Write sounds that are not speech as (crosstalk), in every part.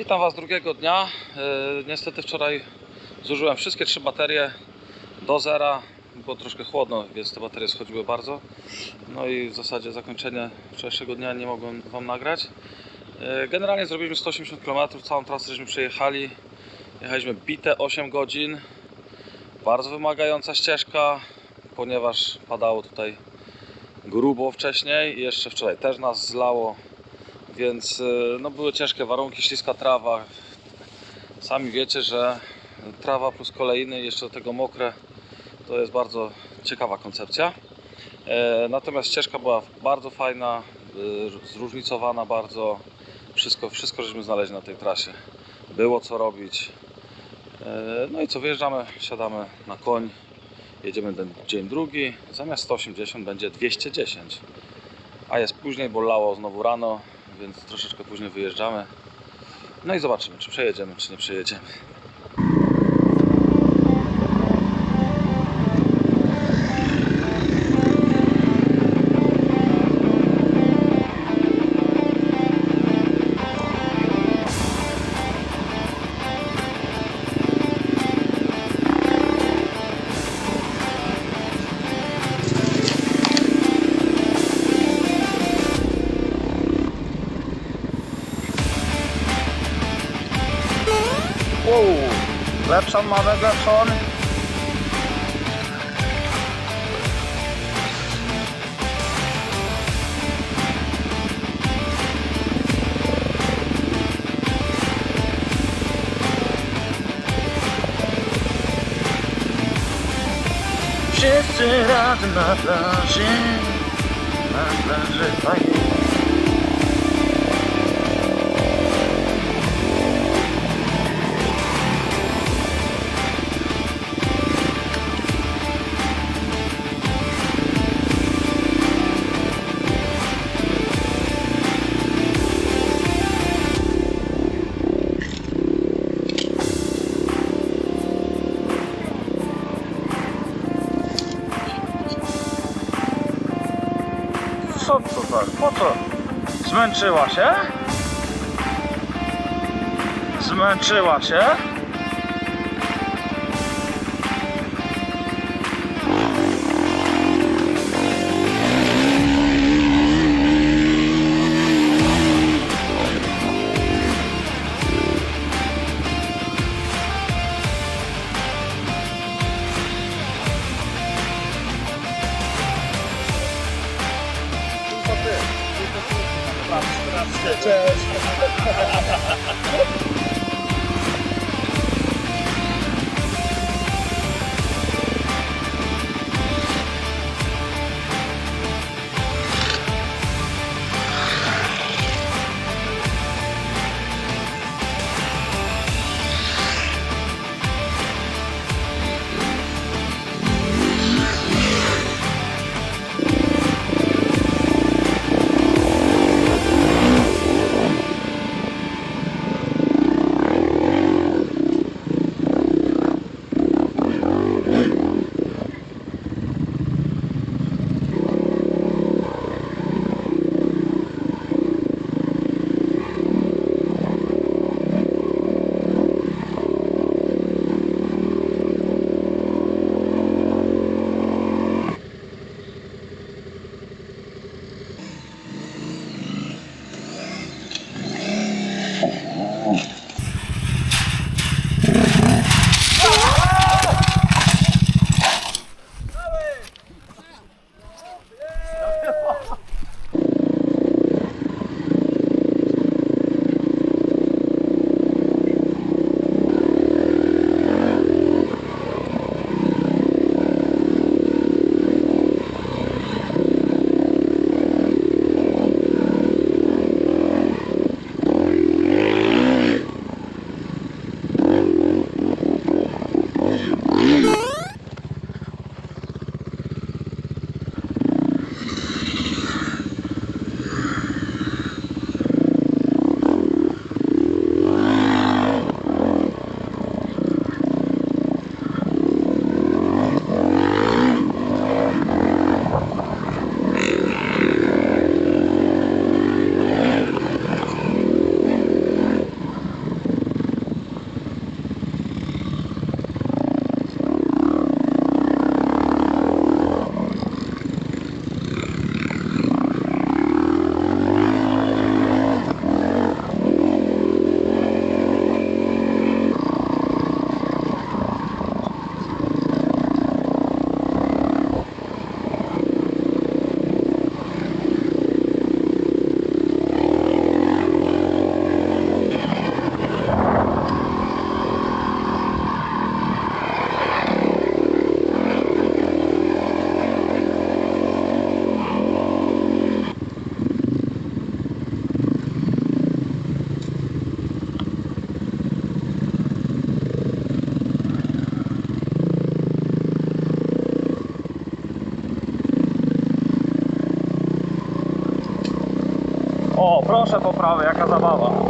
Witam Was drugiego dnia. E, Niestety wczoraj zużyłem wszystkie trzy baterie do zera. Było troszkę chłodno, więc te baterie schodziły bardzo. No i w zasadzie zakończenie wczorajszego dnia nie mogłem Wam nagrać. E, Generalnie zrobiliśmy 180 km, całą trasę żeśmy przejechali. Jechaliśmy bite 8 godzin. Bardzo wymagająca ścieżka, ponieważ padało tutaj grubo wcześniej i jeszcze wczoraj też nas zlało więc y, no, były ciężkie warunki, śliska trawa. Sami wiecie, że trawa plus kolejny, jeszcze do tego mokre, to jest bardzo ciekawa koncepcja. E, Natomiast ścieżka była bardzo fajna, y, zróżnicowana bardzo. Wszystko, wszystko żeśmy znaleźli na tej trasie. Było co robić. E, No i co, wyjeżdżamy, siadamy na koń, jedziemy ten dzień drugi. Zamiast 180 będzie 210. A jest później, bo lało znowu rano, więc troszeczkę później wyjeżdżamy. No i zobaczymy, czy przejedziemy, czy nie przejedziemy. Lepszą mamy lepszą. Wszyscy razem na plaży, na plaży fajnie. Co to tak? Po co? Zmęczyła się? Zmęczyła się? Bastards! (laughs) proszę poprawy, jaka zabawa.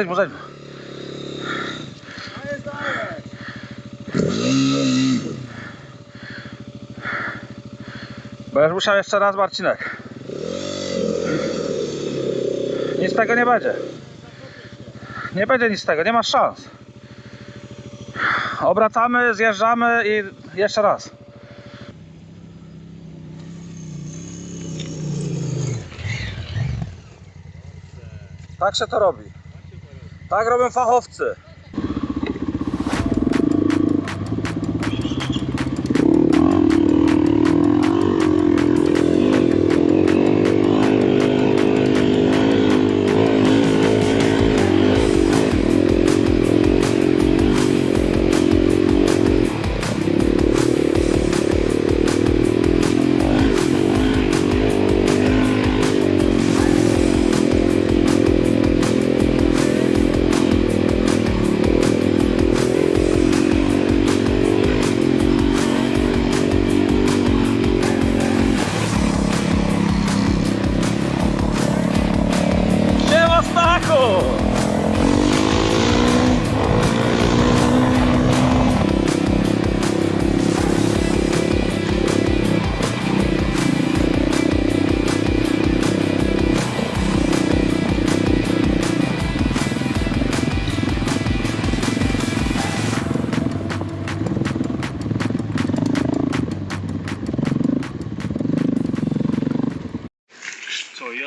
Zejdź mu, zejdź mu. Będziesz musiał jeszcze raz, Marcinek. Nic z tego nie będzie. Nie będzie nic z tego, nie masz szans. Obracamy, zjeżdżamy i jeszcze raz. Tak się to robi. Tak robią fachowcy.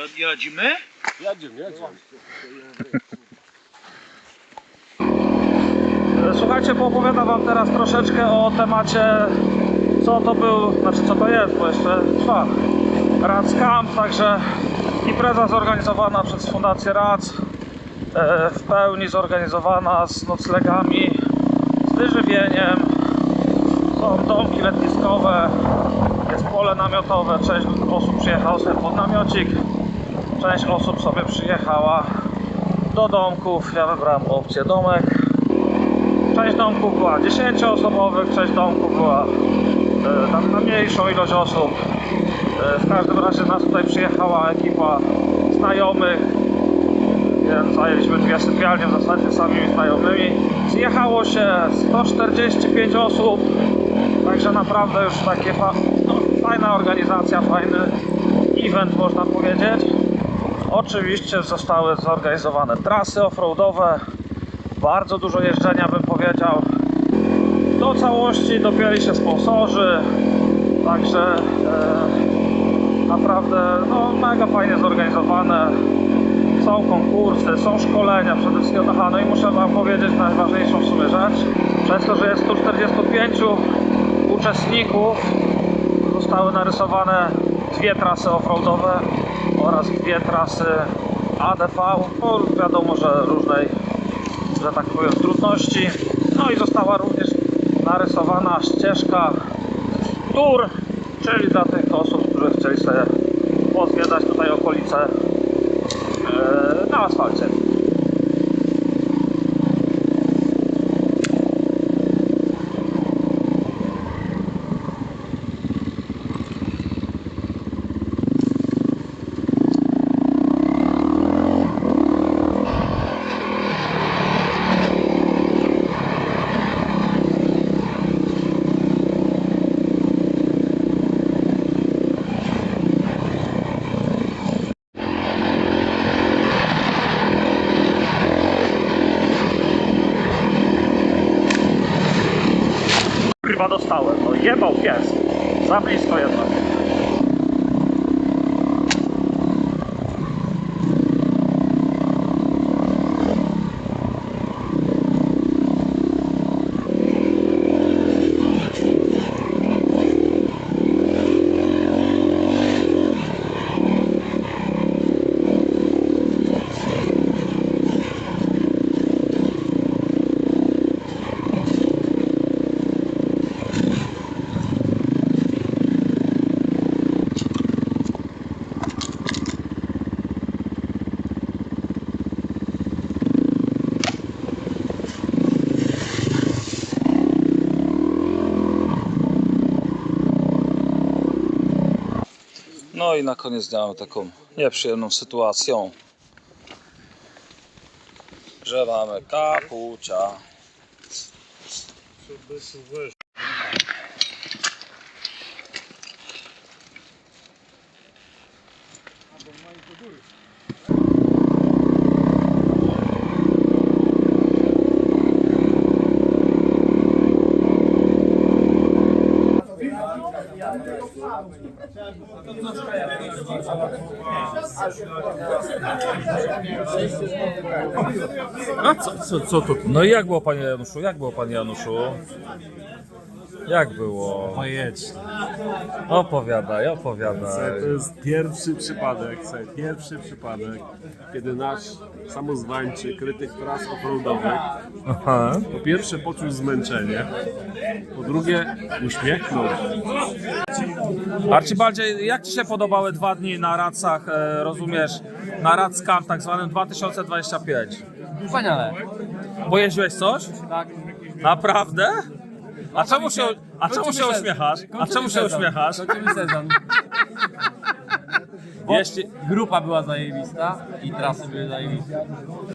Co, jad- jadzimy? Jadziem, jadziem. Słuchajcie, poopowiadam wam teraz troszeczkę o temacie co to był, znaczy co to jest, bo jeszcze trwa. Rac Camp, także impreza zorganizowana przez Fundację Rac, e, w pełni zorganizowana z noclegami, z wyżywieniem, są domki letniskowe, jest pole namiotowe, część osób przyjechało sobie pod namiocik, część osób sobie przyjechała do domków, ja wybrałem opcję domek. Część domków była 10-osobowych, część domków była e, na mniejszą ilość osób. E, w każdym razie nas tutaj przyjechała ekipa znajomych, więc zajęliśmy dwie sypialnie w zasadzie samymi znajomymi. Zjechało się 145 osób, także naprawdę już takie fa no, fajna organizacja, fajny event można powiedzieć. Oczywiście zostały zorganizowane trasy offroadowe, bardzo dużo jeżdżenia bym powiedział. Do całości dopięli się sponsorzy, także e, naprawdę no, mega fajnie zorganizowane. Są konkursy, są szkolenia przede wszystkim. Aha, no i muszę Wam powiedzieć najważniejszą w sumie rzecz. Przez to, że jest 145 uczestników, zostały narysowane dwie trasy offroadowe oraz dwie trasy ADV, bo wiadomo, że różnej, że tak powiem, trudności. No i została również narysowana ścieżka Tour, czyli dla tych osób, które chcieli sobie pozwiedzać tutaj okolice e, na asfalcie. Dostałem, no jebał pies. Za blisko jednak. No i na koniec mamy taką nieprzyjemną sytuacją, że mamy kapucia. A co, co, co to? No i jak było panie Januszu? Jak było panie Januszu? Jak było? Bajecznie. Opowiadaj, opowiadaj. To jest pierwszy przypadek, słuchaj, pierwszy przypadek, kiedy nasz samozwańczy krytyk tras offroadowych Aha. po pierwsze poczuł zmęczenie, po drugie uśmiechnął się. Archibaldzie, jak Ci się podobały dwa dni na Racach, e, rozumiesz, na Rackamp tak zwanym 2025? Wspaniale. Pojeździłeś coś? Tak. Naprawdę? A czemu się, a czemu się uśmiechasz? A czemu się sezon. uśmiechasz? Kończymy sezon. Bo Jeśli, grupa była zajebista i trasy były zajebiste.